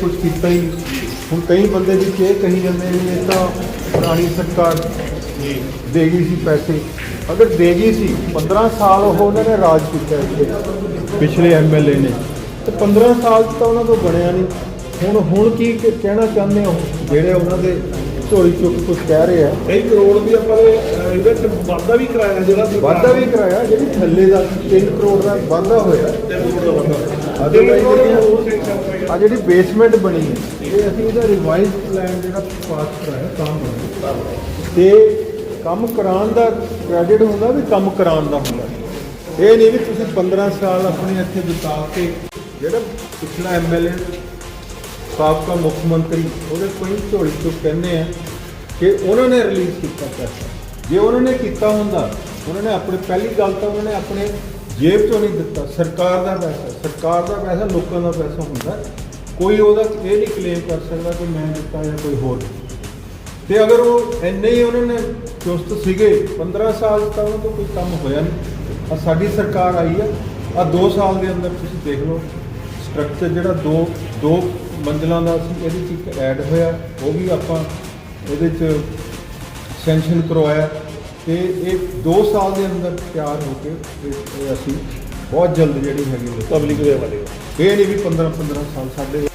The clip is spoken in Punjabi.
ਕੁਝ ਕੀਤਾ ਹੀ ਨਹੀਂ। ਹੁਣ ਕਈ ਬੰਦੇ ਵੀ ਇਹ ਕਹੀ ਜਾਂਦੇ ਨੇ ਇਹ ਤਾਂ ਪੁਰਾਣੀ ਸਰਕਾਰ ਦੇ ਗਈ ਸੀ ਪੈਸੇ। ਅਗਰ ਦੇ ਗਈ ਸੀ 15 ਸਾਲ ਉਹ ਉਹਨਾਂ ਨੇ ਰਾਜ ਕੀਤਾ ਇੱਥੇ। ਪਿਛਲੇ ਐਮਐਲਏ ਨੇ। ਤੇ 15 ਸਾਲ 'ਚ ਤਾਂ ਉਹਨਾਂ ਤੋਂ ਬਣਿਆ ਨਹੀਂ। ਹੁਣ ਹੁਣ ਕੀ ਕ- ਕਹਿਣਾ ਚਾਹੁੰਦੇ ਹੋ? ਜਿਹੜੇ ਉਹਨਾਂ ਦੇ ਝੋਲੀ ਚੁੱਕ ਕੁਝ ਕਹਿ ਰਹੇ। ਆ ਕਈ ਕਰੋੜ ਦੀ ਆਪਾਂ ਨੇ ਇਹਦੇ ਵਾਧਾ ਵੀ ਕਰਾਇਆ ਜਿਹੜਾ ਵਾਧਾ ਵੀ ਕਰਾਇਆ ਜਿਹੜੀ ਥੱਲੇ ਦਾ 3 ਕਰੋੜ ਦਾ ਵਾਧਾ ਹੋਇਆ। ਤੇ ਕਰੋੜ ਦਾ ਹੋਏਗਾ। ਆ ਜਿਹੜੀ ਬੇਸਮੈਂਟ ਬਣੀ ਹੈ ਇਹ ਅਸੀਂ ਇਹਦਾ ਰਿਵਾਈਜ਼ ਪਲਾਨ ਜਿਹੜਾ ਪਾਸ ਕਰਾਇਆ ਤਾਂ ਬਣਿਆ ਤੇ ਕੰਮ ਕਰਾਉਣ ਦਾ ਕ੍ਰੈਡਿਟ ਹੁੰਦਾ ਵੀ ਕੰਮ ਕਰਾਉਣ ਦਾ ਹੁੰਦਾ। ਇਹ ਨਹੀਂ ਵੀ ਤੁਸੀਂ 15 ਸਾਲ ਆਪਣੇ ਇੱਥੇ ਬਿਤਾ ਕੇ ਜਿਹੜਾ ਪਿਛਲਾ ਐਮਐਲਏ ਸਾਬਕਾ ਮੁੱਖ ਮੰਤਰੀ, ਉਹਦੇ ਕੋਈ ਝੋਲੀ ਚੁੱਕ ਕਹਿੰਦੇ ਆ ਕਿ ਉਹਨਾਂ ਨੇ ਰਿਲੀਜ਼ ਕੀਤਾ ਪੈਸਾ ਜੇ ਉਹਨਾਂ ਨੇ ਕੀਤਾ ਹੁੰਦਾ, ਉਹਨਾਂ ਨੇ ਆਪਣੇ, ਪਹਿਲੀ ਗੱਲ ਤਾਂ ਉਹਨਾਂ ਨੇ ਆਪਣੇ ਜੇਬ ਚੋਂ ਨਹੀਂ ਦਿੱਤਾ, ਸਰਕਾਰ ਦਾ ਪੈਸਾ, ਸਰਕਾਰ ਦਾ ਪੈਸਾ, ਲੋਕਾਂ ਦਾ ਪੈਸਾ ਹੁੰਦਾ। ਕੋਈ ਉਹਦਾ ਇਹ ਨਹੀਂ ਕਲੇਮ ਕਰ ਸਕਦਾ ਕਿ ਮੈਂ ਦਿੱਤਾ ਜਾਂ ਕੋਈ ਹੋਰ। ਤੇ ਅਗਰ ਉਹ ਇੰਨੇ ਹੀ ਉਹਨਾਂ ਨੇ ਚੁਸਤ ਸੀਗੇ 15 ਸਾਲ ਤਾਂ ਉਹਨਾਂ ਤੋਂ ਕੋਈ ਕੰਮ ਹੋਇਆ ਨਹੀਂ। ਆ ਸਾਡੀ ਸਰਕਾਰ ਆਈ ਆ ਆ 2 ਸਾਲ ਦੇ ਅੰਦਰ ਤੁਸੀਂ ਦੇਖ ਲਓ। ਸਟਰਕਚਰ ਜਿਹੜਾ ਦੋ ਦੋ ਮੰਜ਼ਲਾਂ ਦਾ ਸੀ ਇਹਦੇ 'ਚ ਇੱਕ ਐਡ ਹੋਇਆ ਉਹ ਵੀ ਆਪਾਂ ਇਹਦੇ 'ਚ ਸੈਂਕਸ਼ਨ ਕਰਵਾਇਆ ਤੇ ਇਹ 2 ਸਾਲ ਦੇ ਅੰਦਰ ਤਿਆਰ ਹੋ ਕੇ ਇਹ ਇਹ ਅਸੀਂ ਬਹੁਤ ਜਲਦ ਜਿਹੜੀ ਹੈਗੀ ਪਬਲਿਕ ਦੇ ਵਾਲੇ। ਇਹ ਨਹੀਂ ਵੀ 15 15 ਸਾਲ ਸਾਡੇ